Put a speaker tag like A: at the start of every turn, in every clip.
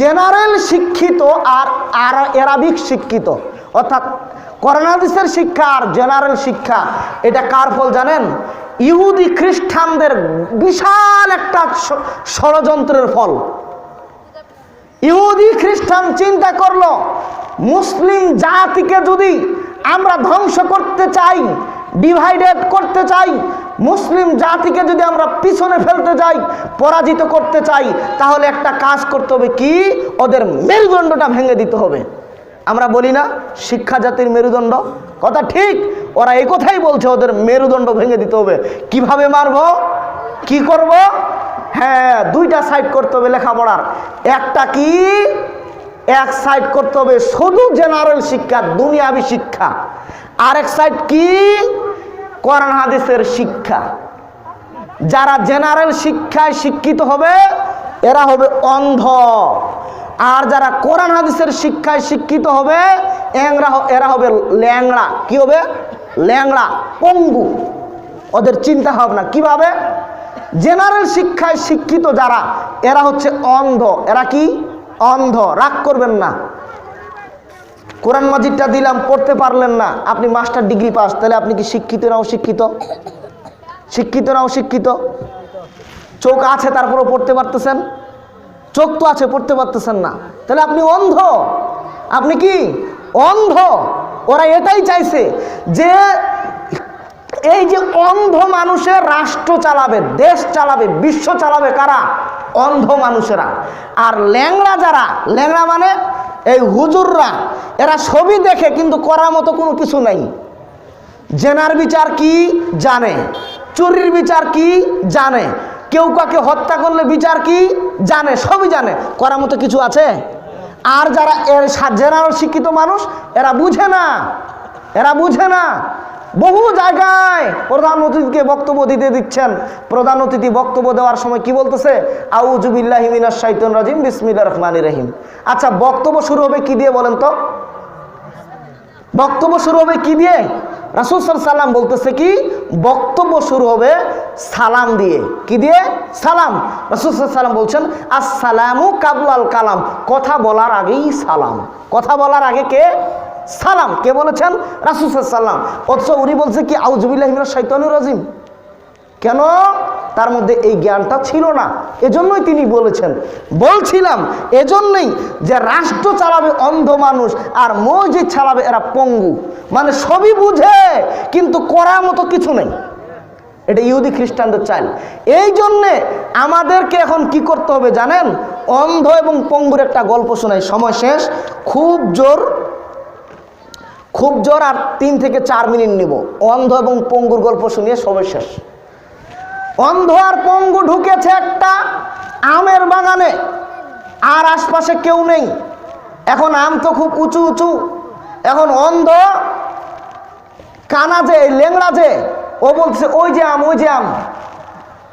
A: General শিক্ষিত আর আর Arabic শিক্ষিত। অর্থাৎ করোনাদিসের শিক্ষা আর জেনারেল শিক্ষা, এটা কার ফল জানেন? ইহুদি খ্রিস্টানদের বিশাল একটা ষড়যন্ত্রের ফল। ইহুদি খ্রিস্টান চিন্তা করল, মুসলিম জাতিকে যদি আমরা ধ্বংস করতে চাই ডিভাইডেড করতে চাই। মুসলিম জাতিকে যদি আমরা পিছনে ফেলতে চাই, পরাজিত করতে চাই, তাহলে একটা কাজ করতে হবে কি? ওদের মেরুদণ্ডটা ভেঙে দিতে হবে। আমরা বলি না, শিক্ষা জাতির মেরুদণ্ড? কথা ঠিক। ওরা এই কথাই বলছে, ওদের মেরুদণ্ড ভেঙে দিতে হবে। কীভাবে মারবো? কি করব? হ্যাঁ দুইটা সাইড করতে হবে লেখাপড়ার। একটা কি? এক সাইড করতে হবে শুধু জেনারেল শিক্ষা, দুনিয়াবি শিক্ষা। আরেক সাইড কি? কোরআন হাদিসের শিক্ষা। যারা জেনারেল শিক্ষায় শিক্ষিত হবে, এরা হবে অন্ধ। আর যারা কোরআন হাদিসের শিক্ষায় শিক্ষিত হবে, এংরা এরা হবে ল্যাংড়া। কি হবে? ল্যাংড়া, পঙ্গু। ওদের চিন্তা ভাবনা। কীভাবে? জেনারেল শিক্ষায় শিক্ষিত যারা, এরা হচ্ছে অন্ধ। এরা কি? অন্ধ, রাগ করবেন না। কোরআন মাজিদটা দিলাম, পড়তে পারলেন না। আপনি মাস্টার ডিগ্রি পাস, তাহলে আপনি কি শিক্ষিত না অশিক্ষিত? শিক্ষিত না অশিক্ষিত? চোখ আছে, তারপরও পড়তে পারতেছেন? চোখ তো আছে, পড়তে পারতেছেন না। তাহলে আপনি অন্ধ। আপনি কি? অন্ধ। ওরা এটাই চাইছে যে এই যে অন্ধ মানুষের রাষ্ট্র চালাবে, দেশ চালাবে, বিশ্ব চালাবে কারা? অন্ধ মানুষেরা। আর ল্যাংড়া যারা, ল্যাংড়া মানে এই হুজুররা, এরা ছবি দেখে কিন্তু করার মতো কোনো কিছু নাই। জেনার বিচার কি? জানে। চুরির বিচার কি? জানে। কেউ কাকে হত্যা করলে বিচার কি? জানে, সবই জানে। করার মতো কিছু আছে? আর যারা এর জেনারেল শিক্ষিত মানুষ, এরা বুঝে না। এরা বুঝে না। বহু জায়গায় প্রধান অতিথিকে বক্তব্য দিতে দিচ্ছেন। প্রধান অতিথি বক্তব্য দেওয়ার সময় কি বলতেছে? শাইতান রাজিম রহিম। আচ্ছা বক্তব্য শুরু হবে কি দিয়ে বলেন তো? বক্তব্য শুরু হবে কি দিয়ে? রাসুল সাল্লাম বলতেছে কি? বক্তব্য শুরু হবে সালাম দিয়ে। কি দিয়ে? সালাম। রাসুল সাল্লাম বলছেন, আসসালামু কাবলাল কালাম। কথা বলার আগেই সালাম। কথা বলার আগে কে? সালাম। কে বলেছেন? রাসুল সাল্লাম অথচ উনি বলছে কি আউজুবিল্লাহিমিনা শৈতানুর রাজিম। কেন? তার মধ্যে এই জ্ঞানটা ছিল না। এজন্যই তিনি বলেছেন। বলছিলাম, এজন্যই যে রাষ্ট্র চালাবে অন্ধ মানুষ আর মসজিদ চালাবে এরা পঙ্গু। মানে সবই বুঝে, কিন্তু করার মতো কিছু নেই। এটা ইহুদি খ্রিস্টানদের চাইল। এই জন্যে আমাদেরকে এখন কি করতে হবে জানেন? অন্ধ এবং পঙ্গুর একটা গল্প শোনাই। সময় শেষ। খুব জোর খুব জোর আর তিন থেকে চার মিনিট নিব। অন্ধ এবং পঙ্গুর গল্প শুনিয়ে সবাই শেষ। অন্ধ আর পঙ্গু ঢুকেছে একটা আমের বাগানে। আর আশপাশে কেউ নেই। এখন আম তো খুব উঁচু উঁচু। এখন অন্ধ কানা যে, লেংড়া যে, ও বলছে, ওই যে আম, ওই যে আম।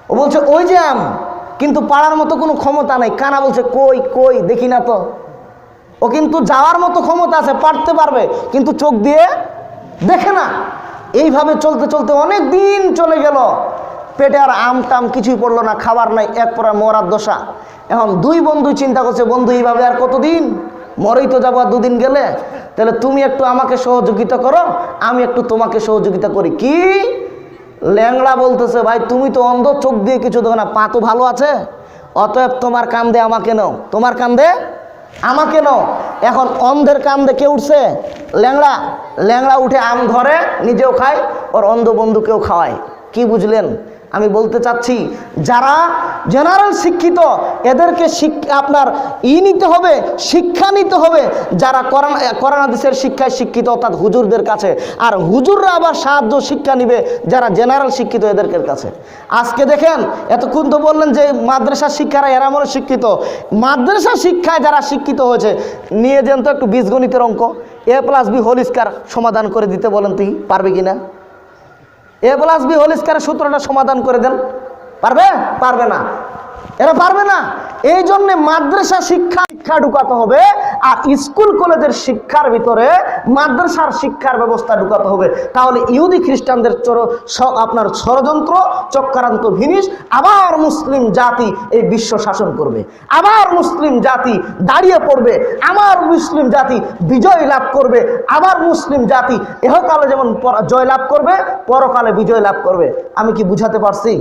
A: ও বলছে, ওই যে আম। কিন্তু পাড়ার মতো কোনো ক্ষমতা নাই। কানা বলছে, কই কই, দেখি না তো। ও কিন্তু যাওয়ার মতো ক্ষমতা আছে, পারতে পারবে, কিন্তু চোখ দিয়ে দেখে না। এইভাবে চলতে চলতে অনেক দিন চলে গেল। পেটে আর আম টাম কিছুই পড়ল না, খাবার নাই, এক পরা মরার দশা। এখন দুই বন্ধু চিন্তা করছে, বন্ধু, এইভাবে আর কতদিন? মরেই তো যাব আর দুদিন গেলে। তাহলে তুমি একটু আমাকে সহযোগিতা করো, আমি একটু তোমাকে সহযোগিতা করি। কি? ল্যাংড়া বলতেছে, ভাই, তুমি তো অন্ধ, চোখ দিয়ে কিছু দেখো না, পা তো ভালো আছে। অতএব তোমার কান্দে আমাকে নাও। তোমার কান্দে আমাকে নাও। এখন অন্ধের কাম দেখে উঠছে? ল্যাংড়া। ল্যাংড়া উঠে আম ধরে, নিজেও খায়, ওর অন্ধ বন্ধুকেও খাওয়ায়। কি বুঝলেন? আমি বলতে চাচ্ছি, যারা জেনারেল শিক্ষিত, এদেরকে শিক- আপনার ই নিতে হবে, শিক্ষা নিতে হবে, যারা করোনা করোনা দেশের শিক্ষায় শিক্ষিত, অর্থাৎ হুজুরদের কাছে। আর হুজুররা আবার সাহায্য, শিক্ষা নিবে যারা জেনারেল শিক্ষিত এদেরকে কাছে। আজকে দেখেন, এতক্ষণ তো বললেন যে মাদ্রাসা শিক্ষারা এরা মনে শিক্ষিত। মাদ্রাসা শিক্ষায় যারা শিক্ষিত হয়েছে, নিয়ে যেন তো একটু বীজগণিতের অঙ্ক, A plus B whole square সমাধান করে দিতে বলেন তুই পারবে কিনা? এ প্লাস বি হোল স্কোয়ারের সূত্রটা সমাধান করে দেন। পারবে? পারবে না। এরা পারবে না। এই জন্যে মাদ্রাসা শিক্ষা শিক্ষা ঢুকাতে হবে আর স্কুল, কলেজের শিক্ষার ভিতরে মাদ্রাসার শিক্ষার ব্যবস্থা ঢুকাতে হবে। তাহলে ইহুদি খ্রিস্টানদের আপনার ষড়যন্ত্র, চক্রান্ত ভিনিস, আবার মুসলিম জাতি এই বিশ্ব শাসন করবে। আবার মুসলিম জাতি দাঁড়িয়ে পড়বে আমার মুসলিম জাতি বিজয় লাভ করবে, আবার মুসলিম জাতি এহকালে যেমন জয় লাভ করবে, পরকালে বিজয় লাভ করবে। আমি কি বুঝাতে পারছি?